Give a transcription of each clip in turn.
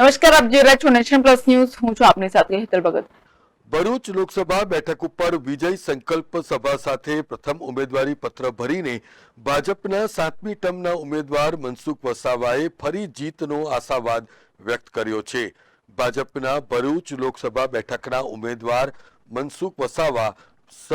નમસ્કાર, આપ જોઈ રહ્યા છો નેશન પ્લસ ન્યૂઝ. હું છું આપની સાથે હેતલ ભગત. ભરૂચ લોકસભા બેઠક ઉપર વિજય સંકલ્પ સભા સાથે પ્રથમ ઉમેદવારી પત્ર ભરીને ભાજપના સાતમી ટર્મના ઉમેદવાર મનસુખ વસાવાએ ફરી જીતનો આશાવાદ વ્યક્ત કર્યો છે. ભાજપના ભરૂચ લોકસભા બેઠકના ઉમેદવાર મનસુખ વસાવા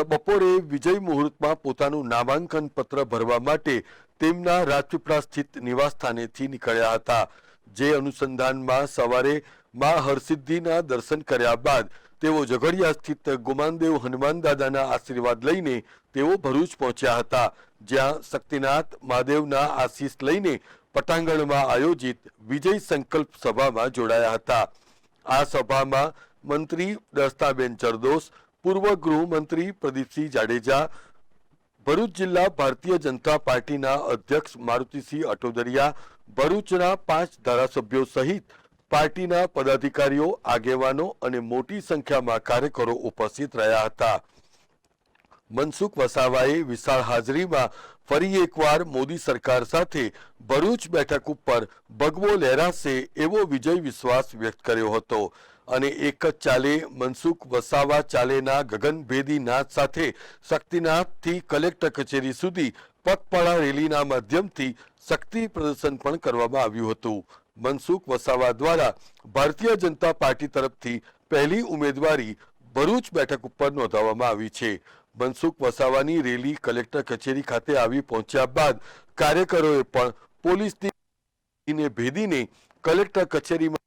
બપોરે વિજય મુહૂર્તમાં પોતાનું નામાંકન પત્ર ભરવા માટે તેમના રાજપીપળા સ્થિત નિવાસસ્થાનેથી નીકળ્યા હતા. જે અનુસંધાનમાં સવારે મા હરસિદ્ધિના દર્શન કર્યા બાદ તેઓ ઝઘડિયા સ્થિત ગુમાનદેવ હનુમાન દાદાના આશીર્વાદ લઈને તેઓ ભરૂચ પહોંચ્યા હતા, જ્યાં શક્તિનાથ મહાદેવના આશીષ લઈને પટાંગણમાં આયોજિત વિજય સંકલ્પ સભામાં જોડાયા હતા. આ સભામાં મંત્રી દસ્તાબેન જરદોસ પૂર્વ ગૃહમંત્રી પ્રદીપસિંહ જાડેજા ભરૂચ જિલ્લા ભારતીય જનતા પાર્ટીના અધ્યક્ષ મારુતિસિંહ અટોદરિયા ભરૂચના પાંચ ધારાસભ્યો સહિત પાર્ટીના પદાધિકારીઓ, આગેવાનો અને મોટી સંખ્યામાં કાર્યકરો ઉપસ્થિત રહ્યા હતા. મનસુખ વસાવાએ વિશાળ હાજરીમાં ફરી એકવાર મોદી સરકાર સાથે ભરૂચ બેઠક ઉપર ભગવો લહેરાશે એવો વિજય વિશ્વાસ વ્યક્ત કર્યો હતો. અને એક જ ચાલે મનસુખ વસાવા ચાલેના ગગનભેદી નાદ સાથે શક્તિનાથથી કલેક્ટર કચેરી સુધી પગપાળા રેલીના માધ્યમથી શક્તિ પ્રદર્શન પણ કરવામાં આવ્યું હતું. મનસુખ વસાવા દ્વારા ભારતીય જનતા પાર્ટી તરફથી પહેલી ઉમેદવારી ભરૂચ બેઠક ઉપર નોંધાવવામાં આવી છે. મનસુખ વસાવાની રેલી કલેક્ટર કચેરી ખાતે આવી પહોંચ્યા બાદ કાર્યકરોએ પણ પોલીસની ભેદીને કલેક્ટર કચેરીમાં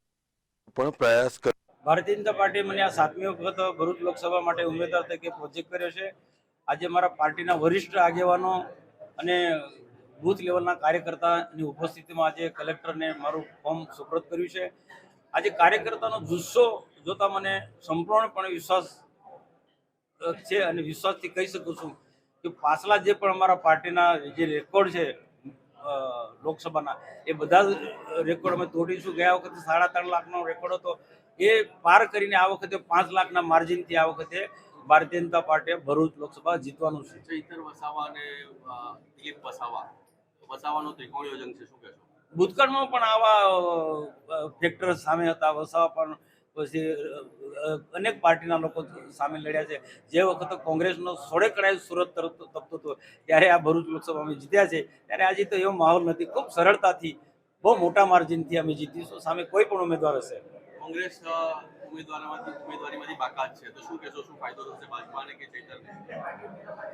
પણ પ્રયાસ કર્યો. ભારતીય જનતા પાર્ટી મને આ સાતમી વખત ભરૂચ લોકસભા માટે ઉમેદવાર તરીકે પ્રોજેક્ટ કર્યો છે. આજે મારા પાર્ટીના વરિષ્ઠ આગેવાનો અને બૂથ લેવલના કાર્યકર્તાની ઉપસ્થિતિમાં આજે કલેક્ટરને મારું ફોર્મ સુપ્રત કર્યું છે. આજે કાર્યકર્તાનો જુસ્સો જોતા મને સંપૂર્ણપણે વિશ્વાસ છે અને વિશ્વાસથી કહી શકું છું કે પાછલા જે પણ અમારા પાર્ટીના જે રેકોર્ડ છે લોકસભાના, એ બધા જ રેકોર્ડ અમે તોડીશું. ગયા વખતે સાડા ત્રણ લાખનો રેકોર્ડ હતો. એ પાર કરીને આ વખતે પાંચ લાખના માર્જિનથી આ વખતે ભારતીય જનતા પાર્ટીએ ભરૂચ લોકસભા જીતવાનું છે. ચૈતર વસાવા અને દિલીપ વસાવા. વસાવાનું ત્રિકોણ યોજન છે શું કહેશો? ભૂતકાળમાં પણ આવા ફેક્ટર સામે હતા. વસાવા પણ પછી અનેક પાર્ટીના લોકો સામે લડ્યા છે. જે વખતે કોંગ્રેસનો સોળે કડાય સુરત તરફ તપતો હતો ત્યારે આ ભરૂચ લોકસભા અમે જીત્યા છે. ત્યારે આજે તો એવો માહોલ નથી. ખૂબ સરળતાથી બહુ મોટા માર્જિનથી અમે જીતીશું સામે કોઈ પણ ઉમેદવાર હશે. કોંગ્રેસ ઉમેદવારમાંથી, ઉમેદવારીમાંથી બાકાત છે. તો શું કહેશો? શું ફાયદો થશે ભાજપાને કે ચૈતરને?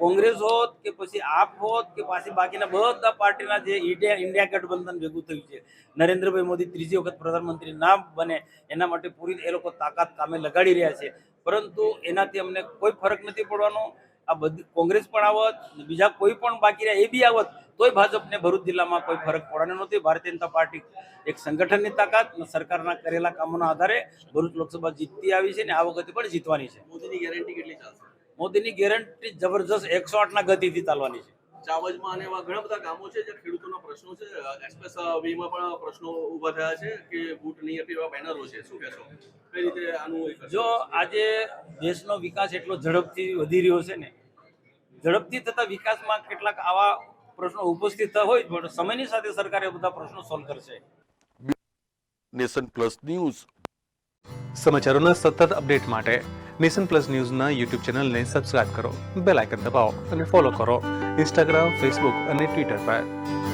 કોંગ્રેસ હોત કે પછી આપ હોત કે પાછી બાકીના બધા પાર્ટીના જે ઇન્ડિયા ગઠબંધન ભેગું થયું છે, નરેન્દ્રભાઈ મોદી ત્રીજી વખત પ્રધાનમંત્રી ના બને, એના માટે પૂરી એ લોકો તાકાત કામે લગાડી રહ્યા છે. પરંતુ એનાથી અમને કોઈ ફરક નથી પડવાનો. આ બધી કોંગ્રેસ પણ આવત, બીજા કોઈ પણ બાકી રહ્યા એ બી આવત તોય ભાજપને ભરૂચ જિલ્લામાં કોઈ ફરક પડવાનો નથી. ભારતીય જનતા પાર્ટી એક સંગઠનની તાકાત અને સરકારના કરેલા કામોના આધારે ભરૂચ લોકસભા જીતતી આવી છે ને આ વખતે પણ જીતવાની છે. મોદીની ગેરંટી કેટલી ચાલશે? મોદીની ગેરંટી જબરજસ્ત એકસો આઠના ગતિથી ચાલવાની છે. ચાવજમાં અને એવા ઘણા બધા ગામો છે જે ખેડૂતોના પ્રશ્નો છે. એક્સપ્રેસ વેમાં પણ પ્રશ્નો ઊભા થયા છે કે બૂટ નહીં આપે એવા બેનરો છે. શું કહેશો? કઈ રીતે આનું જો આજે દેશનો વિકાસ એટલો ઝડપથી વધી રહ્યો છે ને ઝડપથી થતા વિકાસમાં કેટલાક આવા પ્રશ્નો ઉપસ્થિત થતા હોય પણ સમયની સાથે સરકારે બધા પ્રશ્નો સોલ્વ કરશે. Nation plus news. સમાચારોના સતત અપડેટ માટે નેશન પ્લસ ન્યૂઝના યુટ્યુબ ચેનલને સબસ્ક્રાઇબ કરો બેલ આઇકન દબાવો અને ફોલો કરો ઇન્સ્ટાગ્રામ ફેસબુક અને ટ્વિટર પર.